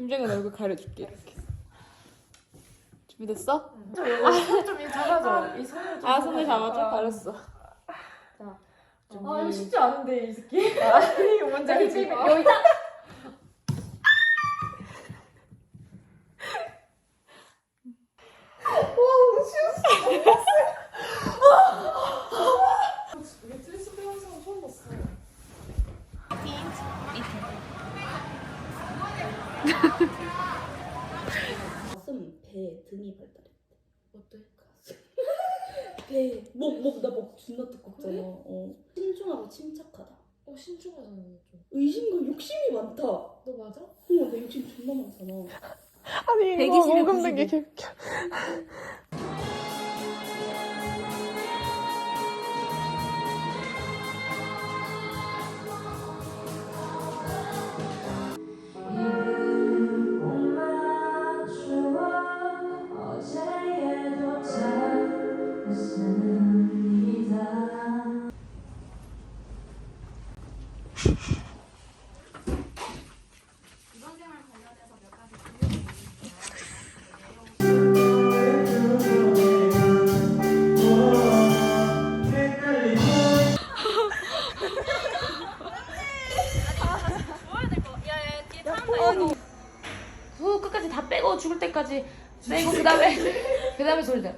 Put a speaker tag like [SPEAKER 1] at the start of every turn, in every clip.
[SPEAKER 1] 김정은 얼굴 가려줄게 이렇게. 준비됐어?
[SPEAKER 2] 좀 잡아줘. 이 손을 좀
[SPEAKER 1] 아 손을 잡아줘. 알았어.
[SPEAKER 2] 아 이거 쉽지 않은데 이 새끼. 이거 뭔지 알지?
[SPEAKER 1] 여기 있다.
[SPEAKER 2] 이게 트리스 배우는 처음 봤어.
[SPEAKER 3] 등이 발달했대.
[SPEAKER 2] 어때?
[SPEAKER 3] 배, 목, 목, 나 목 존나 두껍잖아. 어. 신중하고 침착하다.
[SPEAKER 2] 어 신중하잖아 좀.
[SPEAKER 3] 의심과 욕심이 많다. 어,
[SPEAKER 2] 너 맞아?
[SPEAKER 3] 나 욕심 존나 많잖아.
[SPEAKER 1] 아니 이거
[SPEAKER 3] 120에
[SPEAKER 1] 녹음된 게
[SPEAKER 3] 90.
[SPEAKER 1] 개웃겨.
[SPEAKER 4] 후 끝까지 다 빼고 죽을 때까지 빼고 그 다음에 그 다음에 소리 내.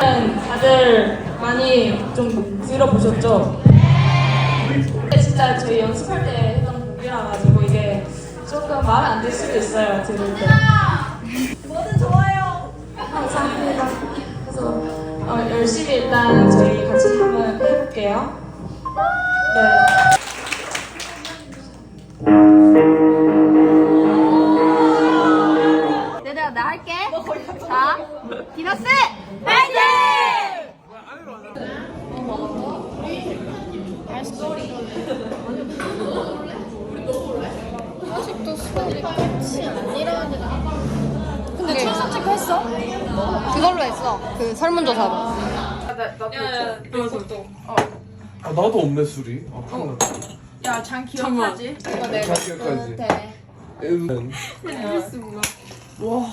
[SPEAKER 3] 다들 많이 좀 들어보셨죠? 근데 진짜 저희 연습할 때 했던 곡이라 가지고 이게 조금 마음에 안 들 수도 있어요 들을 때. 뭐든 좋아요. 감사합니다. 그래서 어, 열심히 일단 저희 같이 한번 해볼게요. 네.
[SPEAKER 4] 얘들아 나 할게. 자, 디너스 파이팅!
[SPEAKER 1] 아직도 수업이 끝이 아니라니까. 근데 최선 체크 했어? 그걸로 했어. 그 설문조사로.
[SPEAKER 5] 아 나도 없네 술이. 아 큰일 났다.
[SPEAKER 2] 야장 기억하지?
[SPEAKER 1] 이거 내가
[SPEAKER 5] 자기까지.
[SPEAKER 1] 네.
[SPEAKER 5] 애는
[SPEAKER 2] 와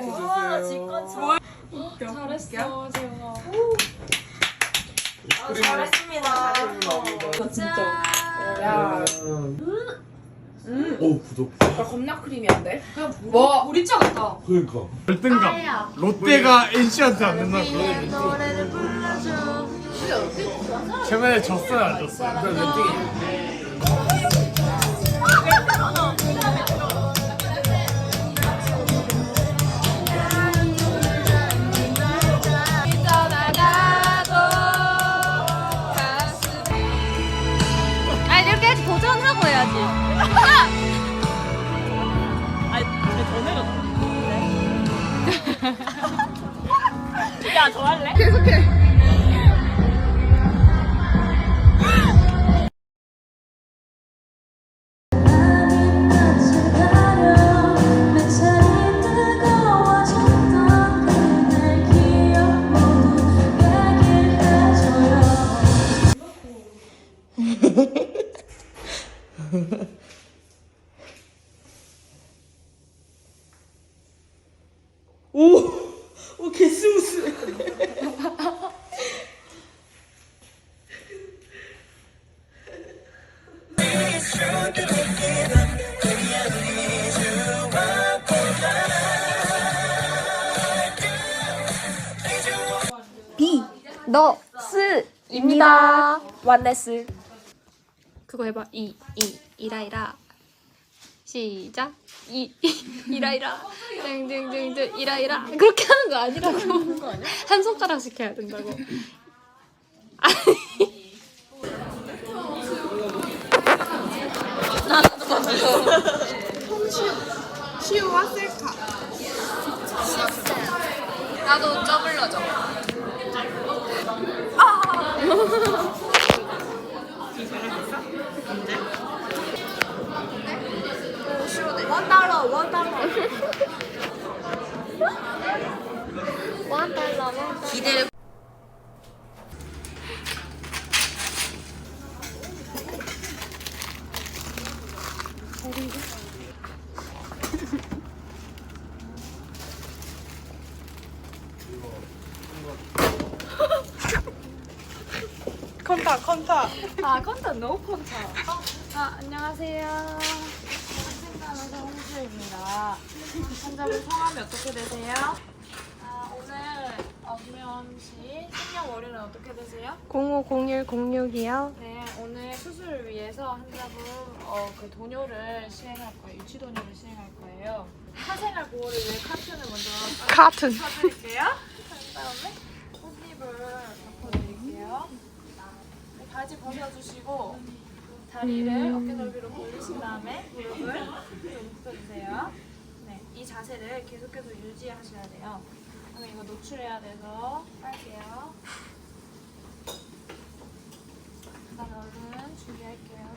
[SPEAKER 5] 주세요.
[SPEAKER 1] 잘했어, 재영아.
[SPEAKER 2] 잘했습니다.
[SPEAKER 5] 진짜.
[SPEAKER 2] 야.
[SPEAKER 5] 오 부족.
[SPEAKER 2] 나 겁나 크림이한데? 그냥 뭐? 우리차 같다.
[SPEAKER 5] 그러니까.
[SPEAKER 6] 열등감. 롯데가 NC한테 안 된다고. 최근에 졌어요, 안 졌어요? 몇 등이에
[SPEAKER 3] 오,
[SPEAKER 4] 너 스 입니다. 완네스. 그거 해봐. 이, 이, 이라이라. 시작. 이, 이라이라. 땡땡땡땡 이라이라. 그렇게 하는 거 아니라고. 한 손가락씩 해야 된다고.
[SPEAKER 2] 시우와 셀카.
[SPEAKER 3] 나도 쩌블러져. 원 달러, 원 달러. 원 달러, 원 달러. 기대를.
[SPEAKER 7] 컨타 컨타.
[SPEAKER 3] 아, 컨타, 노 컨타. 아, 안녕하세요. 학생단에서 홍수입니다. 환자분 성함이 어떻게 되세요? 아, 오늘 엄면 씨 생년 월일은 어떻게 되세요?
[SPEAKER 8] 050106이요.
[SPEAKER 3] 네, 오늘 수술을 위해서 환자분 어, 그 돈요를 시행할 거예요. 유치 돈요를 시행할 거예요. 사생활 보호를 위해 카튼을 먼저
[SPEAKER 8] 카튼.
[SPEAKER 3] 쳐드릴게요. 그 다음에 꽃잎을 덮어드릴게요. 네, 바지 벗어주시고 다리를 어깨 넓이로 벌리신 다음에 무릎을 좀 묶어주세요. 네, 이 자세를 계속해서 유지하셔야 돼요. 그러면 이거 노출해야 돼서 빨게요. 그다음에 얼른 준비할게요.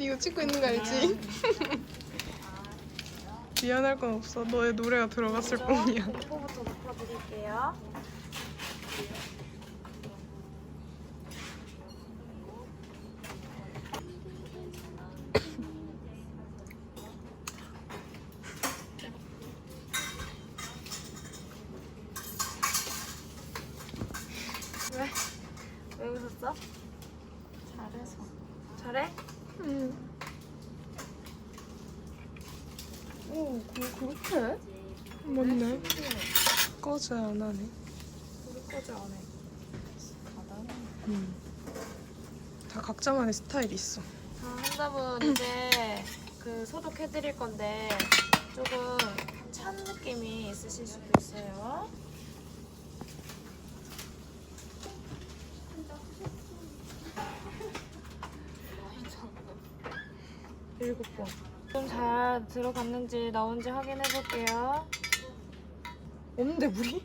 [SPEAKER 8] 이거 찍고 있는 거 알지? 미안할 건 없어. 너의 노래가 들어갔을 뿐이야.
[SPEAKER 3] 코부터 묶어드릴게요. 왜? 왜 웃었어? 잘해서. 잘해? 오, 그, 그렇게?
[SPEAKER 8] 맞네. 꺼져 안 하네.
[SPEAKER 3] 우리까지 안 해.
[SPEAKER 8] 다 각자만의 스타일이 있어.
[SPEAKER 3] 아, 환자분 이제 그 소독해드릴 건데 조금 찬 느낌이 있으실 수도 있어요. 일곱 번. 좀 잘 들어갔는지 나온지 확인해 볼게요. 없는데 물이?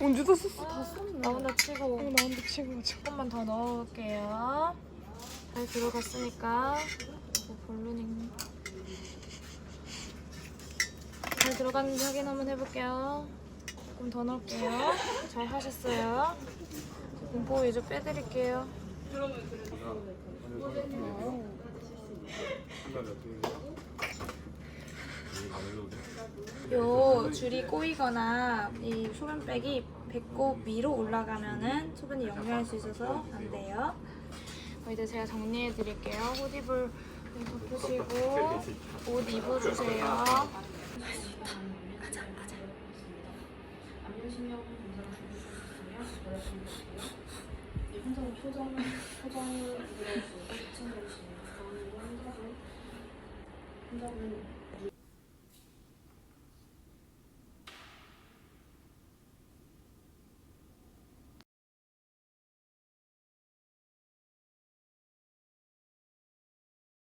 [SPEAKER 8] 언제 다 썼어?
[SPEAKER 3] 다 썼네. 나온다 치고.
[SPEAKER 8] 나한테 치고 가자.
[SPEAKER 3] 조금만 더 넣을게요. 잘 들어갔으니까 이거 볼루닝 잘 들어갔는지 확인 한번 해볼게요. 조금 더 넣을게요. 잘 하셨어요. 공포 위주 빼드릴게요. 요 줄이 꼬이거나 이 소변백이 배꼽 위로 올라가면은 소변이 역류할 수 있어서 안 돼요. 어, 이제 제가 정리해 드릴게요. 호디불 덮으시고 옷 입어주세요.
[SPEAKER 7] 환자 분